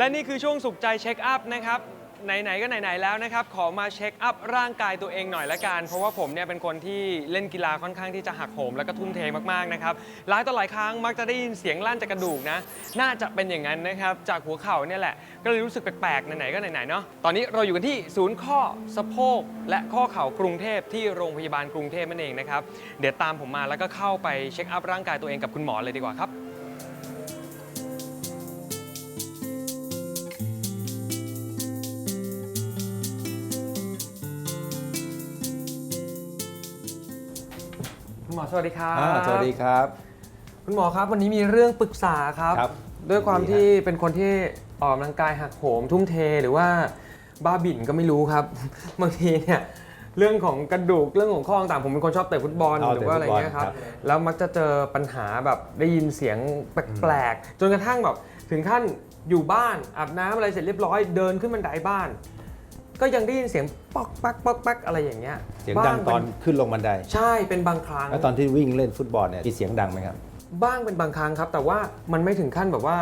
และนี่คือช่วงสุขใจเช็คอัพนะครับ ไหน ๆ ก็ไหน ๆ แล้วนะครับ ขอมาเช็คอัพร่างกายตัวเองหน่อยละกัน เพราะว่าผมเนี่ยเป็นคนที่เล่นกีฬาค่อนข้างที่จะหักโหมแล้วก็ทุ่มเทมากๆนะครับ หลายต่อหลายครั้งมักจะได้ยินเสียงลั่นจากกระดูกนะ น่าจะเป็นอย่างนั้นนะครับ จากหัวเข่าเนี่ยแหละ ก็เลยรู้สึกแปลกๆ ไหน ๆ ก็ไหน ๆ เนาะ ตอนนี้เราอยู่กันที่ศูนย์ข้อสะโพกและข้อเข่ากรุงเทพที่โรงพยาบาลกรุงเทพนั่นเองนะครับ เดี๋ยวตามผมมาแล้วก็เข้าไปเช็คอัพร่างกายตัวเองกับคุณหมอเลยดีกว่าครับ มอสวัสดีครับอ่าสวัสดีครับ คุณหมอครับ วันนี้มีเรื่องปรึกษาครับ ครับด้วยความดีฮะ ที่เป็นคนที่ออกกำลังกายหักโหมทุ่มเทหรือว่าบ้าบิ่นก็ไม่รู้ครับ บางทีเนี่ยเรื่องของกระดูกเรื่องของข้อต่างๆผมเป็นคนชอบเตะฟุตบอลเอาหรือว่าอะไรเงี้ยครับ เตะฟุตบอลครับ แล้วมักจะเจอปัญหาแบบได้ยินเสียงแปลกๆจนกระทั่งแบบถึงขั้นอยู่บ้านอาบน้ำอะไรเสร็จเรียบร้อยเดินขึ้นบันไดบ้าน ก็ยังได้ยินเสียงป๊อกแป๊กป๊อกแป๊กอะไรอย่างเงี้ยเสียงดังบ้าตอนเป็ขึ้นลงบันได ใช่เป็นบางครั้งแล้วตอนที่วิ่งเล่นฟุตบอลเนี่ยมีเสียงดังไหมครับ บ้างเป็นบางครั้งครับ แต่ว่ามันไม่ถึงขั้นแบบว่า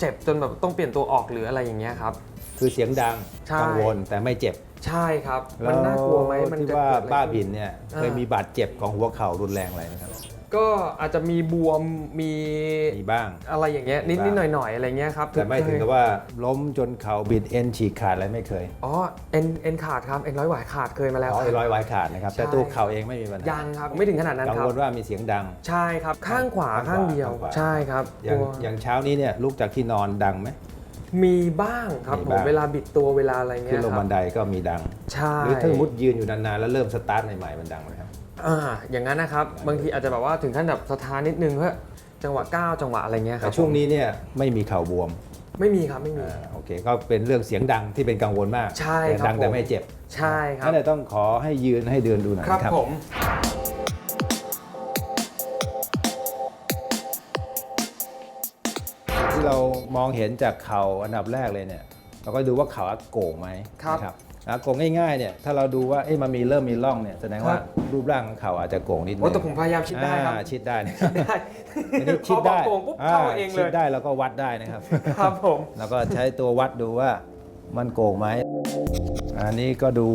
เจ็บจนแบบต้องเปลี่ยนตัวออกหรืออะไรอย่างเงี้ยครับ คือเสียงดังใช่กังวลแต่ไม่เจ็บใช่ครับ มันน่ากลัวไหมมันที่จะว่าเกิดอะไรบ้าขึ้บินเนี่ยอ่าเคยมีบาดเจ็บของหัวเข่ารุนแรงอะไรนะครับ ก็อาจจะมีบวมมีมีบ้าง อะไรอย่างเงี้ยนิดมีนิดหบ้าน่องยหน่อยๆอะไรเงี้ยครับแต่ไม่ถึงกับว่าล้มจนเข่าบิดเอ็นฉีกขาดอะไรไม่เคยอ๋อเอ็นเอ็นขาดครับเอ็นร้อยหวายขาดเคยมาแล้วอ๋อครับร้อยไว้ขาดนะครับ แต่ใช่ ตัวเข่าเองไม่มีปัญหายังครับไม่ถึงขนาดนั้นกังครับ วลว่ามีเสียงดัง ใช่ครับข้างขวาข้างขวาข้างเดียว ข้างขวา ใช่ครับอย่างตัวอย่างเช้านี้เนี่ยลุกจากที่นอนดังไหม มีบ้างครับมีผมบ้าง เวลาบิดตัวเวลาอะไรเงี้ขึ้นยลงครับันไดก็มีดัง ใช่หรือถ้าสมมติยืนอยู่นานๆแล้วเริ่มสตาร์ทใหม่ๆมันดังไหมครับ อ่าอย่างนั้นนะครับ บางทีอาจจะแบบว่าถึงขั้นแบบสถานนิดนึงเพื่อจังหวะก้าวจังหวะอะไรเงี้ยคแต่รับช่วงนี้เนี่ยไม่มีเข่าบวมไม่มีครับไม่มี อ่าโอเคก็เป็นเรื่องเสียงดังที่เป็นกังวลมากใช่แต่ครับ ดังแต่ผมไม่เจ็บใช่ครับ นั่นเลยต้องขอให้ยืนให้เดินดูหน่อยครับนะครับผม ที่เรามองเห็นจากเข่าอันดับแรกเลยเนี่ยเราก็ดูว่าเข่าอาโก่งไหมครับ นะ อาโก่งง่ายๆเนี่ยถ้าเราดูว่าเอ๊ะมันมีเริ่มมีร่องเนี่ยแสดงว่าครับรูปร่างของเข่าอาจจะโก่งนิดนึโอ้งแต่ผมพยายามชิดได้ครับอ่าชิดได้นะชิดได้อันนี้พชิอดบอกได้โกงปุ๊บเข้าเองเลชิดยได้แล้วก็วัดได้นะครับครับผมแล้วก็ใช้ตัววัดดูว่ามันโก่งไหมอันนี้ก็ดู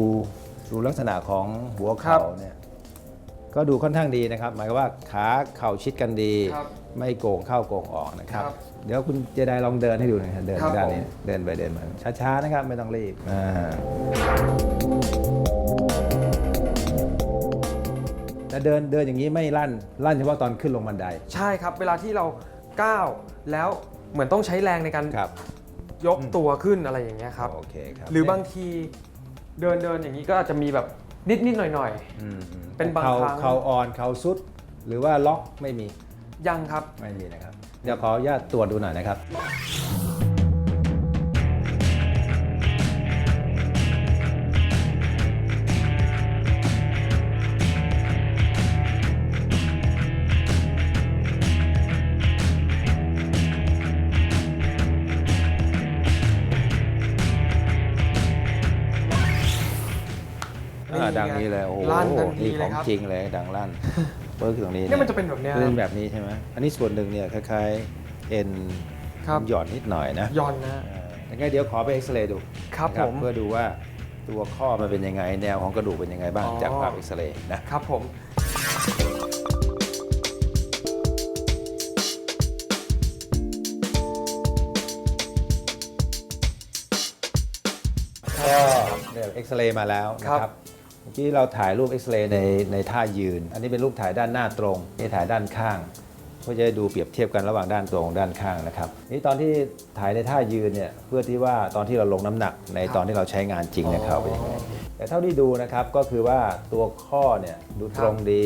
ดูลักษณะของหัวเข่าเนี่ยก็ดูค่อนข้างดีนะครับ หมายความว่าขาเข่าชิดกันดีครับไม่โก่งเข้าโก่งออกนะครับครับ เดี๋ยวคุณเจไดลองเดินให้ดูหน่อยครับเดินครับด้านนี้ผม เดินไปเดินมาช้าๆนะครับไม่ต้องรีบอ่าแต่เดินเดินอย่างนี้ไม่ลั่นลั่นเฉพาะตอนขึ้นลงบันไดใช่ครับ เวลาที่เราก้าวแล้วเหมือนต้องใช้แรงในการครับยกตัวขึ้นอะไรอย่างเงี้ยครับ โอเคครับหรือบางทีเดินเดินอย่างนี้ก็อาจจะมีแบบนิดนิดหน่อยหน่อย อืมอืมเป็นบางข่ครั้ง เข่าอ่อนเข่าสุด หรือว่าล็อกไม่มี ๆยังครับ ไม่มีนะครับ เดี๋ยวขออนุญาตตรวจดูหน่อยนะครับนี่อ่าไงดังนี้เลยโอ้โหลั่นทันทีนี่เลขอยงครับ จริงเลยดังลั่น เปิร์กตรงนี้เนี่ยมันจะเป็นแบบเนี้ยเป็นแบบนี้ใช่ไหมอันนี้ส่วนหนึ่งเนี่ยคล้ายๆเอ็นครับหย่อนนิดหน่อยนะย่อนนะเออยังไงเดี๋ยวขอไปเอ็กซเรย์ดูครับนะผมเพื่อดูว่าตัวข้อมันเป็นยังไง แนวของกระดูกเป็นยังไงบ้างอ๋อจากภาพเอ็กซเรย์นะครับผมก็เนี่ยเอ็กซเรย์มาแล้วนะครับ เมื่อกี้เราถ่ายรูปเอ็กซเรย์ในในท่ายืน อันนี้เป็นรูปถ่ายด้านหน้าตรง นี่ถ่ายด้านข้างเพื่อจะได้ดูเปรียบเทียบกันระหว่างด้านตรงด้านข้างนะครับนี่ตอนที่ถ่ายในท่ายืนเนี่ยเพื่อที่ว่าตอนที่เราลงน้ำหนักในตอนที่เราใช้งานจริงเนี่ยเขาเป็นยังไงแต่เท่าที่ดูนะครับก็คือว่าตัวข้อเนี่ยดูตรงดี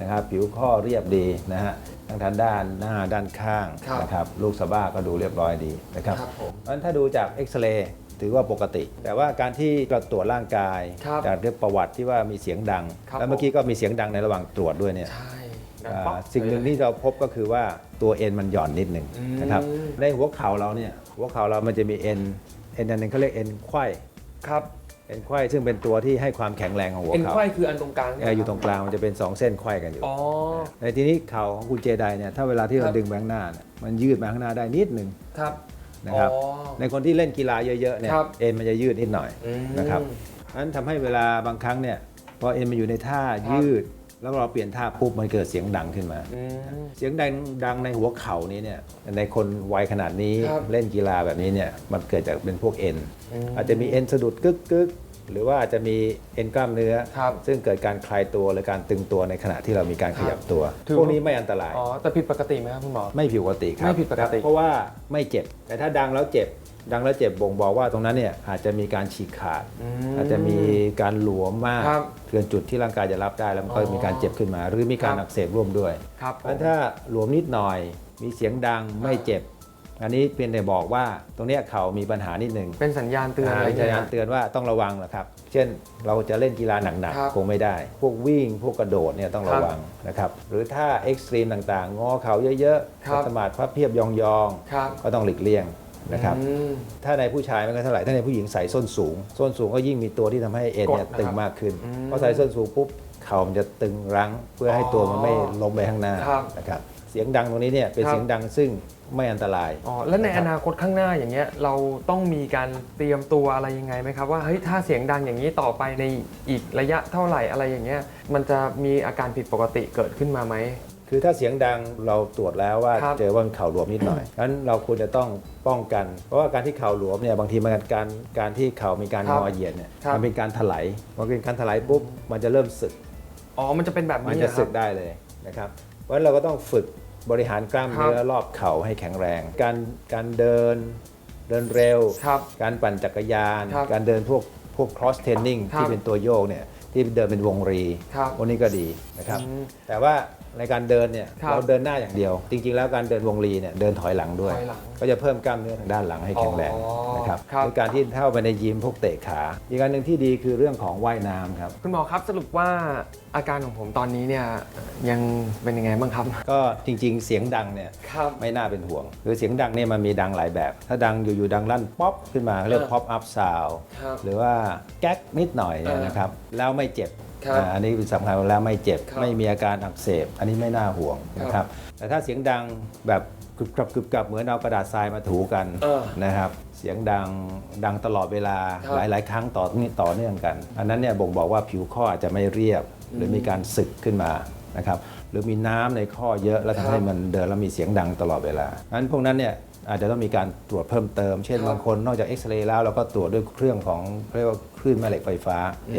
นะครับผิวข้อเรียบดีนะฮะทั้งทางด้านหน้าด้านข้างครับนะครับลูกสะบ้าก็ดูเรียบร้อยดีนะครับครับผมเพราะฉะนั้นถ้าดูจากเอ็กซเรย์ ถือว่าปกติ แต่ว่าการที่เราตรวจร่างกายครับจากเรื่องประวัติที่ว่ามีเสียงดัง ครับ แล้วเมื่อกี้ก็มีเสียงดังในระหว่างตรวจด้วยเนี่ย ใช่ดังอ่าป๊อกสิ่งหนึ่งที่เราพบก็คือว่าตัวเอ็นมันหย่อนนิดหนึ่งอืมนะครับในหัวเข่าเราเนี่ยหัวเข่าเรามันจะมีเอ็นเอ็นอันหนึงเขาเรียกเอ็นไขว้ครับเอ็นไขว้ซึ่งเป็นตัวที่ให้ความแข็งแรงของหัวเอ็นเข่าไขว้คืออันตรงกลางเอ่ออยู่ตรงกลางมันจะเป็นสองเส้นไขว้กันอยู่อ๋อ ในทีนี้เข่าของคุณเจไดเนี่ยถ้าเวลาที่เราครับ ดึงไปข้างหน้าเนี่ยมันยืดมาข้างหน้าได้นิดหนึ่งครับ นะครับอ๋อในคนที่เล่นกีฬาเยอะๆเนี่ยครับ เอ็นมันจะยืดนิดหน่อยอืม นะครับนั้นทำให้เวลาบางครั้งเนี่ยพอเอ็นมันอยู่ในท่ายืด แล้วเราเปลี่ยนท่าปุ๊บมันเกิดเสียงดังขึ้นมา อืม เสียงดังดังในหัวเข่านี้เนี่ยในคนวัยขนาดนี้ครับเล่นกีฬาแบบนี้เนี่ยมันเกิดจากเป็นพวกเอ็นอืมอาจจะมีเอ็นสะดุดกึกกึก หรือว่าอาจจะมีเอ็นกล้ามเนื้อ ครับซึ่งเกิดการคลายตัวหรือการตึงตัวในขณะที่เรามีการขยับตัว ถือ พวกนี้ไม่อันตราย อ๋อ แต่ผิดปกติไหมครับคุณหมอ ไม่ผิดปกติครับไม่ผิดปกติ เพราะว่าไม่เจ็บ แต่ถ้าดังแล้วเจ็บ ดังแล้วเจ็บบ่งบอกว่าตรงนั้นเนี่ยอาจจะมีการฉีกขาด ม อาจจะมีการหลวมมากครับเกินจุดที่ร่างกายจะรับได้แล้วมันก็อ๋อมีการเจ็บขึ้นมา หรือมีการครับ อักเสบร่วมด้วยครับเพราะฉะนั้นถ้าหลวมนิดหน่อย มีเสียงดังไม่เจ็บ อันนี้เพียงแต่บอกว่าตรงเนี้ยเข่ามีปัญหานิดหนึ่งเป็นสัญญาณเตือนอะไรเป็นสัญญาณเตือนว่าต้องระวังนะครับ เช่นเราจะเล่นกีฬาหนักครับๆคงไม่ได้ พวกวิ่งพวกกระโดดเนี่ยต้องระวังนะครับหรือถ้าเอ็กซ์ตรีมต่างๆ งอเข่าเยอะครับๆสมาธิพับเพียบยองครับๆก็ต้องหลีกเลี่ยงนะครับอืมถ้าในผู้ชายไม่ก็เท่าไหร่ถ้าในผู้หญิงใส่ส้นสูง ส้นสูงก็ยิ่งมีตัวที่ทำให้เอ็นเนี่ยกดนะครับตึงมากขึ้นอืมเพราะใส่ส้นสูงปุ๊บเข่ามันจะตึงรั้งเพื่อให้ตัวมันไม่อ๋อล้มไปข้างหน้าครับนะครับเสียงดังตรงนี้เนี่ยเป็นครับ เสียงดังซึ่งไม่อันตราย อ๋อแล้วในนะครับอนาคตข้างหน้าอย่างเงี้ยเราต้องมีการเตรียมตัวอะไรยังไงไหมครับว่าเฮ้ยถ้าเสียงดังอย่างนี้ต่อไปในอีกระยะเท่าไหร่อะไรอย่างเงี้ยมันจะมีอาการผิดปกติเกิดขึ้นมาไหม คือถ้าเสียงดังเราตรวจแล้วว่าครับ เจอว่ามันเข่าหลวมนิดหน่อยงั้นเราควรจะต้องป้องกัน เพราะว่าการที่เข่าหลวมเนี่ยบางทีมันการการที่เข่ามีการครังบอเหยียดเนี่ยครับ มันเป็นการถลายพอเป็นการถลายปุ๊บมันจะเริ่มสึก อ๋อมันจะเป็นแบบมันนี้จะเหรอคสึรับกได้เลยนะครับเพราะฉะนั้นเราก็ต้องฝึก บริหารกล้ามเนื้อครับรอบเข่าให้แข็งแรง การการเดินเดินเร็วครับการปั่นจักรยานครับการเดินพวกพวก cross training ครับที่เป็นตัวโยกเนี่ยที่เดินเป็นวงรีครับพวกนี้ก็ดีนะครับอืมแต่ว่า ในการเดินเนี่ยครับเราเดินหน้าอย่างเดียว จริง ๆ แล้วการเดินวงรีเนี่ยเดินถอยหลังด้วย ถอยหลังก็จะเพิ่มกล้ามเนื้อทางด้านหลังให้แข็งแรงอ๋อนะครับครับในการที่เข้าไปในยิมพวกเตะขาอีกอันหนึ่งที่ดีคือเรื่องของว่ายน้ำครับ คุณหมอครับสรุปว่าอาการของผมตอนนี้เนี่ยยังเป็นยังไงบ้างครับ ก็จริง ๆ เสียงดังเนี่ยครับ ไม่น่าเป็นห่วง คือเสียงดังเนี่ยมันมีดังหลายแบบ ถ้าดังอยู่ ๆ ดังลั่นป๊อปขึ้นมาเรียกเออป๊อปอัพซาวครับหรือว่าแก๊กนิดหน่อยเนี่ยเออนะครับ แล้วไม่เจ็บ ครับอ่าอันนี้เป็นสำคัญแล้วไม่เจ็บ ครับไม่มีอาการอักเสบ อันนี้ไม่น่าห่วงนะคครัรับบแต่ถ้าเสียงดังแบบกรึบกรับกรึบกรับเหมือนเอากระดาษทรายมาถูกันเออนะครับ เสียงดังดังตลอดเวลาครับ หลาย ๆ ครั้งต่อต่อเนื่องกัน อันนั้นเนี่ยบ่งบอกว่าผิวข้ออาจจะไม่เรียบ หรือมีการสึกขึ้นมานะครับหรือมีน้ำในข้อเยอะแล้วทำให้มันเดินแล้วมีเสียงดังตลอดเวลางั้นพวกนั้นเนี่ย อาจจะต้องมีการตรวจเพิ่มเติม เช่นครับบางคนนอกจากเอ็กซเรย์แล้วเราก็ตรวจด้วยเครื่องของเรียกว่าคลื่นแม่เหล็กไฟฟ้า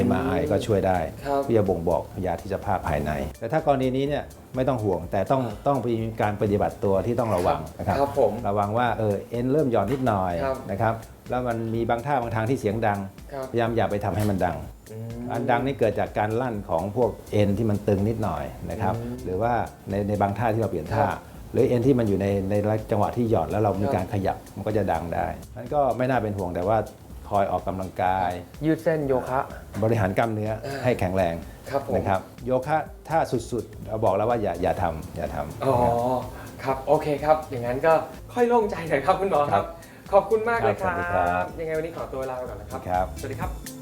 MRI ก็ช่วยได้ครับที่จะบ่งบอกพยาธิสภาพภายใน แต่ถ้ากรณีนี้เนี่ยไม่ต้องห่วงแต่ต้องต้องมีการปฏิบัติตัวที่ต้องระวังนะครับครับผมระวังว่าเออเอ็นเริ่มหย่อนนิดหน่อยครับนะครับแล้วมันมีบางท่าบางทางที่เสียงดังครับพยายามอย่าไปทำให้มันดังอืมอันดังนี่เกิดจากการลั่นของพวกเอ็นที่มันตึงนิดหน่อยนะครับอืมหรือว่าในในบางท่าที่เราเปลี่ยนท่าครับ หรือเอ็นที่มันอยู่ในในจังหวะที่หย่อนแล้วเรามีครับการขยับมันก็จะดังได้นั้นก็ไม่น่าเป็นห่วงแต่ว่าคอยออกกำลังกาย ยืดเส้นโยคะ บริหารกล้ามเนื้อเออให้แข็งแรงครับผมนะครับโยคะถ้าสุดๆเราบอกแล้วว่าอย่าอย่าทำอย่าทำอ๋อนะครับครับโอเคครับ อย่างนั้นก็ค่อยโล่งใจหน่อยครับคุณหมอคครัรับบขอบคุณมากเลยคครัรับบสวัสดีครับ ยังไงวันนี้ขอตัวลาไปก่อนนะครับครับสวัสดีครับ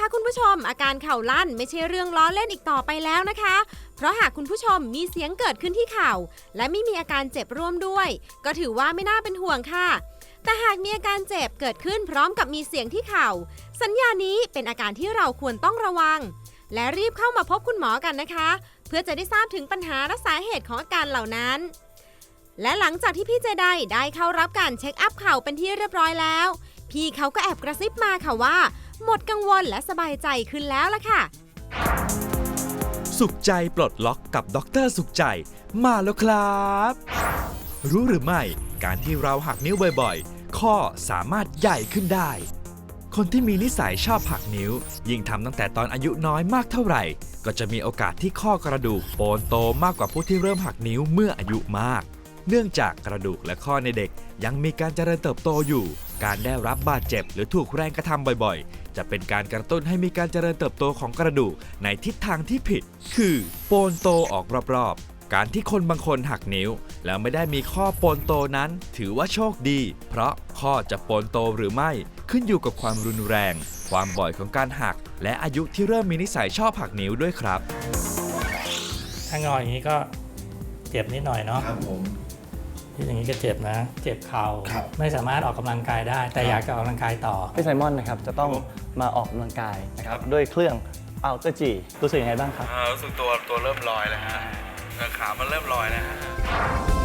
คะคุณผู้ชม อาการเข่าลั่นไม่ใช่เรื่องล้อเล่นอีกต่อไปแล้วนะคะ เพราะหากคุณผู้ชมมีเสียงเกิดขึ้นที่เข่า และไม่มีอาการเจ็บร่วมด้วย ก็ถือว่าไม่น่าเป็นห่วงค่ะ แต่หากมีอาการเจ็บเกิดขึ้นพร้อมกับมีเสียงที่เข่า สัญญานี้เป็นอาการที่เราควรต้องระวัง และรีบเข้ามาพบคุณหมอกันนะคะ เพื่อจะได้ทราบถึงปัญหาและสาเหตุของอาการเหล่านั้น และหลังจากที่พี่เจไดได้เข้ารับการเช็คอัพเข่าเป็นที่เรียบร้อยแล้ว พี่เขาก็แอบกระซิบมาค่ะว่า หมดกังวลและสบายใจขึ้นแล้วล่ะค่ะ สุขใจปลดล็อกกับดรสุขใจ มาแล้วครับ รู้หรือไม่ การที่เราหักนิ้วบ่อยๆ ข้อสามารถใหญ่ขึ้นได้ คนที่มีนิสัยชอบหักนิ้ว ยิ่งทำตั้งแต่ตอนอายุน้อยมากเท่าไหร่ ก็จะมีโอกาสที่ข้อกระดูกโปนโตมากกว่าผู้ที่เริ่มหักนิ้วเมื่ออายุมากเนื่องจากกระดูกและข้อในเด็กยังมีการเจริญเติบโตอยู่ การได้รับบาดเจ็บหรือถูกแรงกระทำบ่อยๆ จะเป็นการกระตุ้นให้มีการเจริญเติบโตของกระดูกในทิศทางที่ผิด คือโปนโตออกรอบๆ การที่คนบางคนหักนิ้ว แล้วไม่ได้มีข้อโปนโตนั้น ถือว่าโชคดี เพราะข้อจะโปนโตหรือไม่ขึ้นอยู่กับความรุนแรง ความบ่อยของการหัก และอายุที่เริ่มมีนิสัยชอบหักนิ้วด้วยครับ ถ้างออย่างนี้ก็เจ็บนิดหน่อยเนาะครับผม ที่อย่างนี้ก็เจ็บนะ เจ็บเข่า ครับไม่สามารถออกกำลังกายได้ แต่อยากจะออกกำลังกายต่อ พี่ไซมอนนะครับจะต้องมาออกกำลังกายนะครับด้วยเครื่อง u l t r a G รู้สึกยังไงบ้างครับรู้สึกตัวตัวเริ่มลอยแล้วฮะขามันเริ่มลอยแล้วฮะ